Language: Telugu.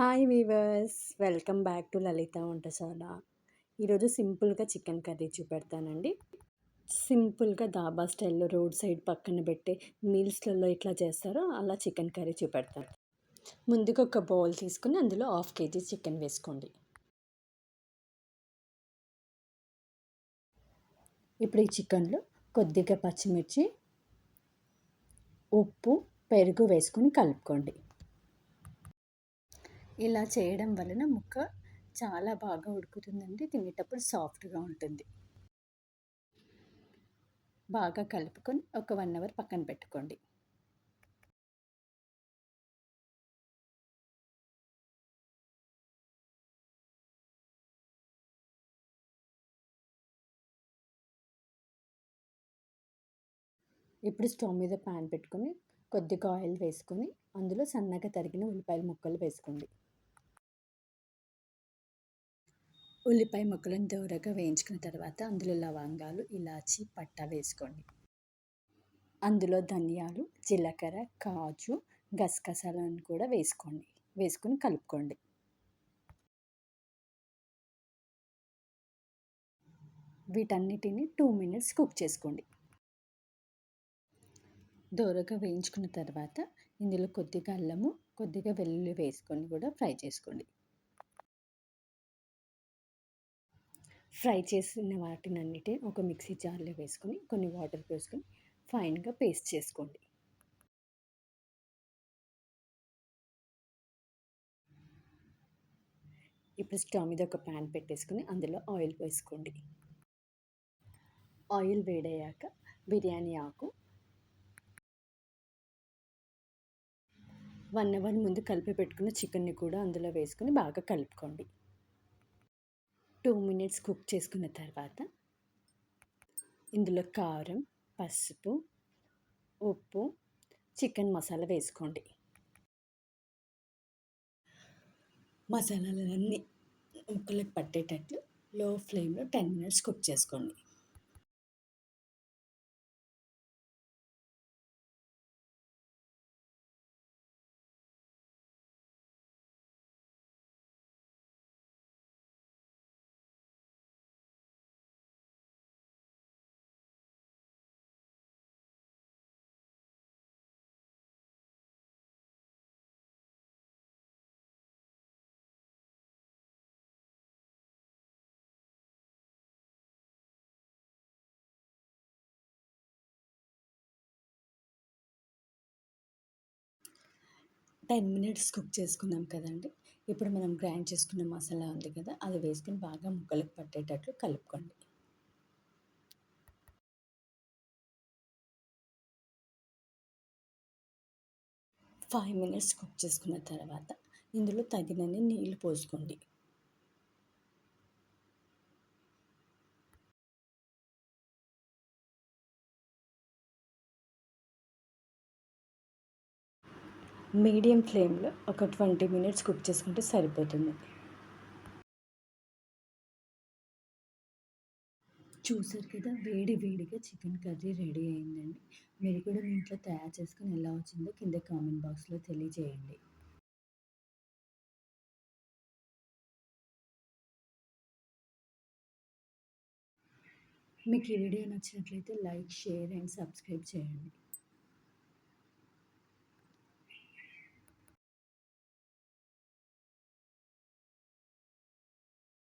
Hi viewers welcome back to Lalitha Vantasala ఈరోజు సింపుల్గా చికెన్ కర్రీ చూపెడతానండి. సింపుల్గా దాబా స్టైల్లో రోడ్ సైడ్ పక్కన పెట్టే మీల్స్లలో ఎట్లా చేస్తారో అలా చికెన్ కర్రీ చూపెడతాను. ముందుగా ఒక బౌల్ తీసుకుని అందులో హాఫ్ కేజీ చికెన్ వేసుకోండి. ఇప్పుడు ఈ చికెన్లో కొద్దిగా పచ్చిమిర్చి ఉప్పు పెరుగు వేసుకొని కలుపుకోండి. ఇలా చేయడం వలన ముక్క చాలా బాగా ఉడుకుతుందండి. తినేటప్పుడు సాఫ్ట్గా ఉంటుంది. బాగా కలుపుకొని ఒక వన్ అవర్ పక్కన పెట్టుకోండి. ఇప్పుడు స్టవ్ మీద ప్యాన్ పెట్టుకొని కొద్దిగా ఆయిల్ వేసుకొని అందులో సన్నగా తరిగిన ఉల్లిపాయల ముక్కలు వేసుకోండి. ఉల్లిపాయ ముక్కలను దూరగా వేయించుకున్న తర్వాత అందులో లవంగాలు ఇలాచి పట్ట వేసుకోండి. అందులో ధనియాలు జీలకర్ర కాజు గసగసాలను కూడా వేసుకోండి. వేసుకొని కలుపుకోండి. వీటన్నిటిని టూ మినిట్స్ కుక్ చేసుకోండి. దోరగా వేయించుకున్న తర్వాత ఇందులో కొద్దిగా అల్లము కొద్దిగా వెల్లుల్లి వేసుకొని కూడా ఫ్రై చేసుకోండి. ఫ్రై చేసిన వాటినన్నిటి ఒక మిక్సీ జార్లో వేసుకొని కొన్ని వాటర్ పోసుకొని ఫైన్గా పేస్ట్ చేసుకోండి. ఇప్పుడు స్టవ్ మీద ఒక ప్యాన్ పెట్టేసుకుని అందులో ఆయిల్ వేసుకోండి. ఆయిల్ వేడయ్యాక బిర్యానీ ఆకు వన్ అవర్ ముందు కలిపి పెట్టుకున్న చికెన్ని కూడా అందులో వేసుకొని బాగా కలుపుకోండి. టూ మినిట్స్ కుక్ చేసుకున్న తర్వాత ఇందులో కారం పసుపు ఉప్పు చికెన్ మసాలా వేసుకోండి. మసాలాలన్నీ ముక్కలకు పట్టేటట్లు లో ఫ్లేమ్లో టెన్ మినిట్స్ కుక్ చేసుకోండి. టెన్ మినిట్స్ కుక్ చేసుకున్నాం కదండి. ఇప్పుడు మనం గ్రైండ్ చేసుకున్న మసాలా ఉంది కదా అది వేసుకుని బాగా ముక్కలకు పట్టేటట్లు కలుపుకోండి. ఫైవ్ మినిట్స్ కుక్ చేసుకున్న తర్వాత ఇందులో తగినన్ని నీళ్ళు పోసుకోండి. మీడియం ఫ్లేమ్లో ఒక ట్వంటీ మినిట్స్ కుక్ చేసుకుంటే సరిపోతుంది. చూసారు కదా వేడి వేడిగా చికెన్ కర్రీ రెడీ అయిందండి. మీరు కూడా మీ ఇంట్లో తయారు చేసుకుని ఎలా వచ్చిందో కింద కామెంట్ బాక్స్లో తెలియజేయండి. మీకు ఈ వీడియో నచ్చినట్లయితే లైక్ షేర్ అండ్ సబ్స్క్రైబ్ చేయండి.